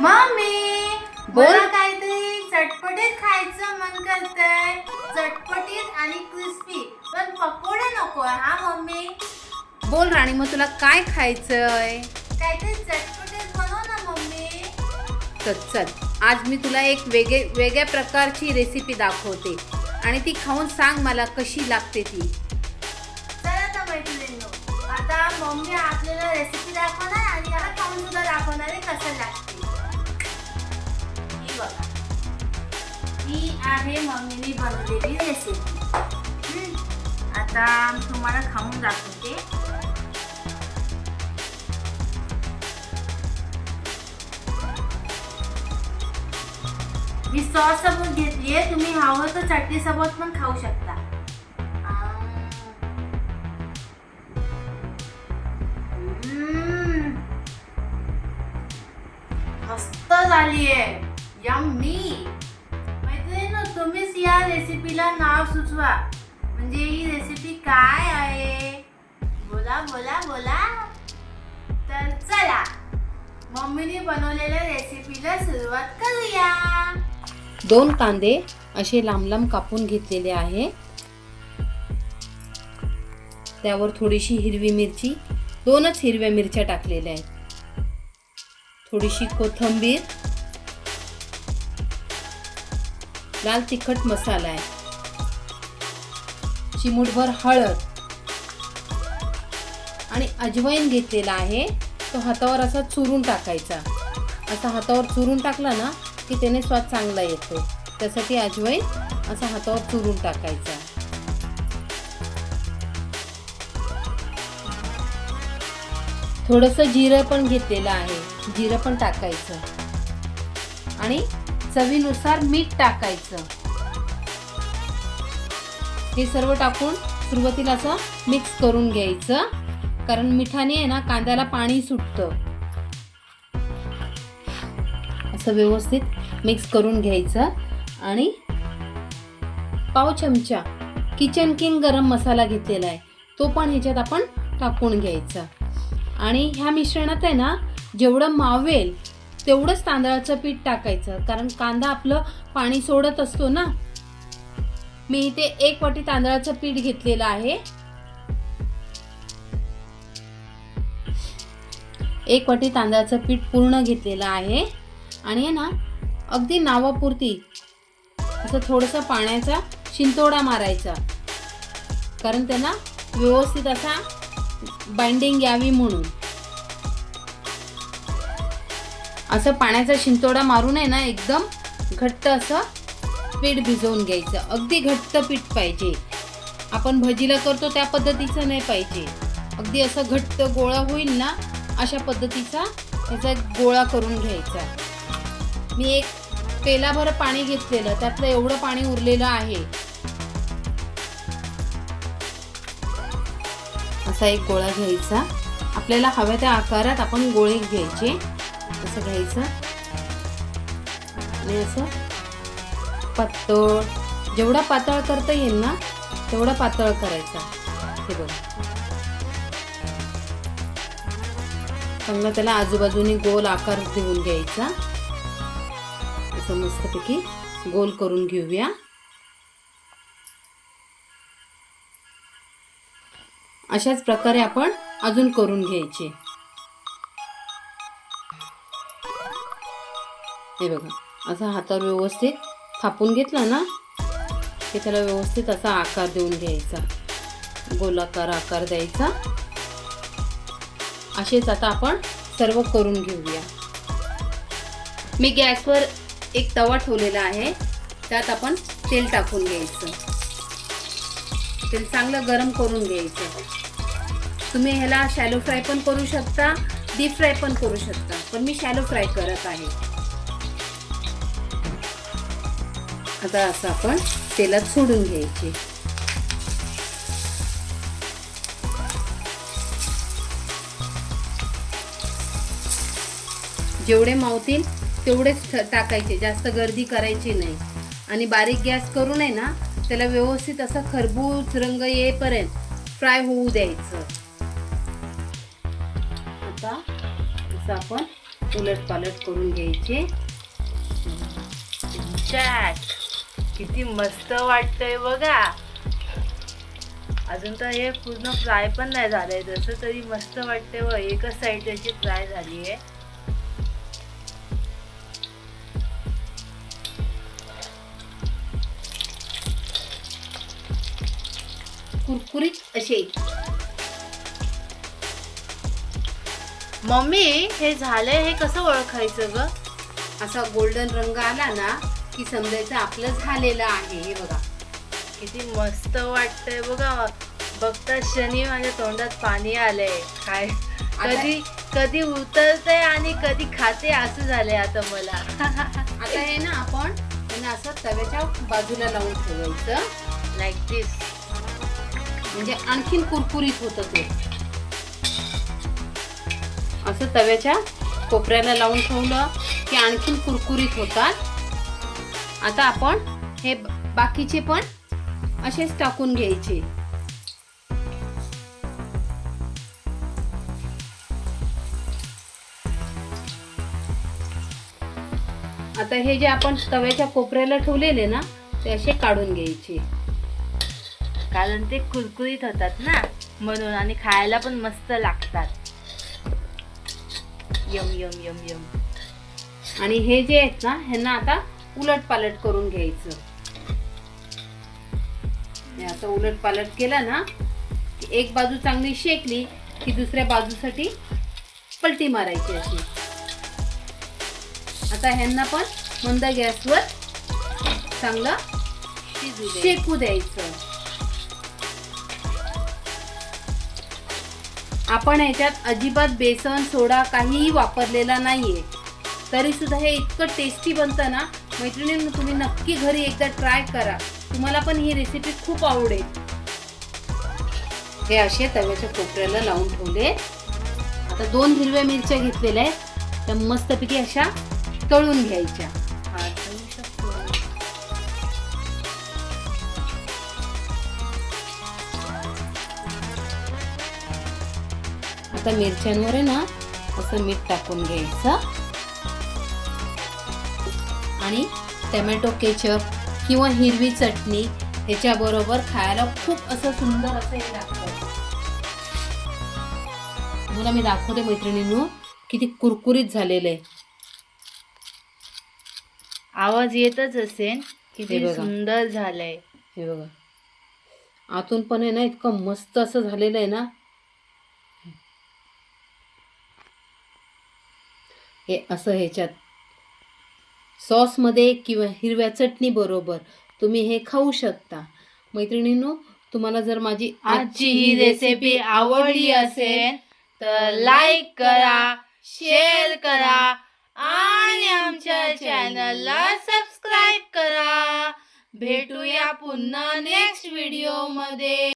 Mummy बोल. मला काहीतरी चटपटीत खायचं मन करतंय. चटपटीत आणि क्रिस्पी पण पकोडे नको हा मम्मी. बोल राणी मग तुला काय खायचंय? काहीतरी चटपटीत बनव ना मम्मी. तर चल. आज मी तुला एक वेगळे वेगळ्या प्रकारची रेसिपी दाखवते. आणि ती खाऊन सांग मला कशी लागते ती. चला तर मैत्रिणींनो आता मम्मी आपल्याला रेसिपी दाखवणार आणि याला खाऊन सुद्धा दाखवणार आहे कसं लागते. ही आहे मम्मीने बनवलेली रेसिपी आता तुम्हाला खाऊन दाखवते. मी सॉस सोबत घेतली आहे. तुम्ही हवं तर चटणी सोबत पण खाऊ शकता. हम्म. मस्त झालीये. यम्मी. मी या रेसिपीला नाव सुचवा. म्हणजे ही रेसिपी काय आहे? बोला बोला बोला. तर चला मम्मीने बनवलेल्या रेसिपीला सुरुवात करूया. दोन कांदे असे लांब लांब कापून घेतलेले आहे. त्यावर थोडीशी हिरवी मिरची दोनच हिरव्या मिरच्या टाकलेल्या आहेत. थोडीशी कोथिंबीर लाल तिखट मसाला आहे. चिमूटभर हळद. आणि अजवाईन घेतलेला आहे तो हातावर असा चुरून टाकायचा. असा हातावर चुरून टाकला ना की त्याने स्वाद चांगला येतो. त्यासाठी अजवाईन असा हातावर चुरून टाकायचा. थोडंसं जिरं पण घेतलेलं आहे. जिरं पण टाकायचं. आणि चवीनुसार मीठ टाकायचं. हे सर्व टाकून सुरुवातीला असं मिक्स करून घ्यायचं. कारण मिठाने आहे ना कांद्याला पाणी सुटतं. असं व्यवस्थित मिक्स करून घ्यायचं. आणि पाव चमचा किचन किंग गरम मसाला घेतलेला आहे तो पण ह्याच्यात आपण टाकून घ्यायचा. आणि ह्या मिश्रणात आहे ना जेवढं मावेल तेवढंच तांदळाचं पीठ टाकायचं कारण कांदा आपलं पाणी सोडत असतो ना. मी इथे एक वाटी तांदळाचं पीठ घेतलेलं आहे. एक वाटी तांदळाचं पीठ पूर्ण घेतलेलं आहे. आणि आहे ना अगदी नावापुरती असं थोडंसं पाण्याचा शिंतोडा मारायचा. कारण त्यांना व्यवस्थित असा बाइंडिंग यावी म्हणून. असं पाण्याचा शिंतोडा मारून आहे ना एकदम घट्ट असं पीठ भिजवून घ्यायचं. अगदी घट्ट पीठ पाहिजे. आपण भजीला करतो त्या पद्धतीचं नाही पाहिजे. अगदी असं घट्ट गोळा होईल ना अशा पद्धतीचा त्याचा एक गोळा करून घ्यायचा. मी एक पेलाभर पाणी घेतलेलं त्यातलं एवढं पाणी उरलेलं आहे. असा एक गोळा घ्यायचा. आपल्याला हव्या त्या आकारात आपण गोळे घ्यायचे. असं घ्यायचं. आणि असं पातळ जेवढा पातळ करता येईल ना तेवढा पातळ करायचा. हे बघ. चांगला त्याला आजूबाजूनी गोल आकार देऊन घ्यायचा. असं मस्तपैकी गोल करून घेऊया. अशाच प्रकारे आपण अजून करून घ्यायचे. हे बघा असा हातावर व्यवस्थित थापून घेतला ना की त्याला व्यवस्थित असा आकार देऊन घ्यायचा. गोलाकार आकार द्यायचा. असेच आता आपण सर्व करून घेऊया. मी गॅसवर एक तवा ठेवलेला आहे त्यात आपण तेल टाकून घ्यायचं. तेल चांगलं गरम करून घ्यायचं. तुम्ही ह्याला शॅलो फ्राय पण करू शकता डीप फ्राय पण करू शकता पण मी शॅलो फ्राय करत आहे. आता असं आपण तेलात सोडून घ्यायचे. जेवढे मावतील तेवढेच टाकायचे जास्त गर्दी करायची नाही. आणि बारीक गॅस करून आहे ना त्याला व्यवस्थित असं खरबूज रंग येईपर्यंत फ्राय होऊ द्यायचं. आता असं आपण उलट पालट करून घ्यायचे. चॅट किती मस्त वाटतंय बघा. अजून तर हे पूर्ण फ्राय पण नाही झालंय. जसं तरी मस्त वाटतंय व एकच साईड त्याची फ्राय झाली आहे कुरकुरीत असे मम्मी हे झालंय हे कसं ओळखायचं ग? असा गोल्डन रंग आला ना की समजायचं आपलं झालेलं आहे हे बघा. किती मस्त वाटतंय बघा. बघता क्षणी माझ्या तोंडात पाणी आलंय. काय? कधी कधी उतरतंय आणि कधी खाते असं झालंय आता मला. आता हे ना आपण ना असं तव्याच्या बाजूला लावून ठेवायचं. लाईक दिस म्हणजे आणखीन कुरकुरीत होतं ते. असं तव्याच्या कोपऱ्याला लावून ठेवलं की आणखीन कुरकुरीत होतात. आता आपण हे बाकीचे पण असेच टाकून घ्यायचे. आता हे जे आपण तव्याच्या कोपऱ्याला ठेवलेले ना ते असे काढून घ्यायचे. कारण ते कुरकुरीत होतात ना म्हणून आणि खायला पण मस्त लागतात. Yum yum yum yum. आणि हे जे आहेत ना ह्यांना आता उलट पालट करून घ्यायचं. असं उलट पालट केलं ना की एक बाजू चांगली शेकली की दुसऱ्या बाजूसाठी पलटी मारायची अशी. आता ह्यांना पण मंद गॅसवर चांगलं. शेकू द्यायचं. आपण ह्याच्यात अजिबात बेसन सोडा काहीही वापरलेला नाहीये. तरी सुद्धा हे इतकं टेस्टी बनतं ना मैत्रिणींनो तुम्ही नक्की घरी एकदा ट्राय करा. तुम्हाला पण ही रेसिपी खूप आवडेल. हे असे तव्याच्या कोपऱ्याला लावून ठेवले. आता दोन हिरव्या मिरच्या घेतलेल्या आहेत. त्या मस्तपैकी अशा तळून घ्यायच्या. आता मिरच्यांवर आहे ना असं मीठ टाकून घ्यायचं. आणि टमॅटो केचप किंवा हिरवी चटणी ह्याच्याबरोबर खायला खूप असं सुंदर असं हे लागतं. तुम्हाला मी दाखवते मैत्रिणींनो किती कुरकुरीत झालेलं आहे. आवाज येतच असेल किती. सुंदर झालंय. हे बघा. आतून पण आहे ना इतकं मस्त असं झालेलं आहे ना. हे असं ह्याच्यात सॉसमध्ये किंवा हिरव्या चटणी बरोबर तुम्ही हे खाऊ शकता. मैत्रिणींनो तुम्हाला जर माझी आजची ही रेसिपी आवडली असेल तर लाईक करा शेअर करा आणि आमच्या चॅनलला सबस्क्राईब करा. भेटूया पुन्हा नेक्स्ट व्हिडिओमध्ये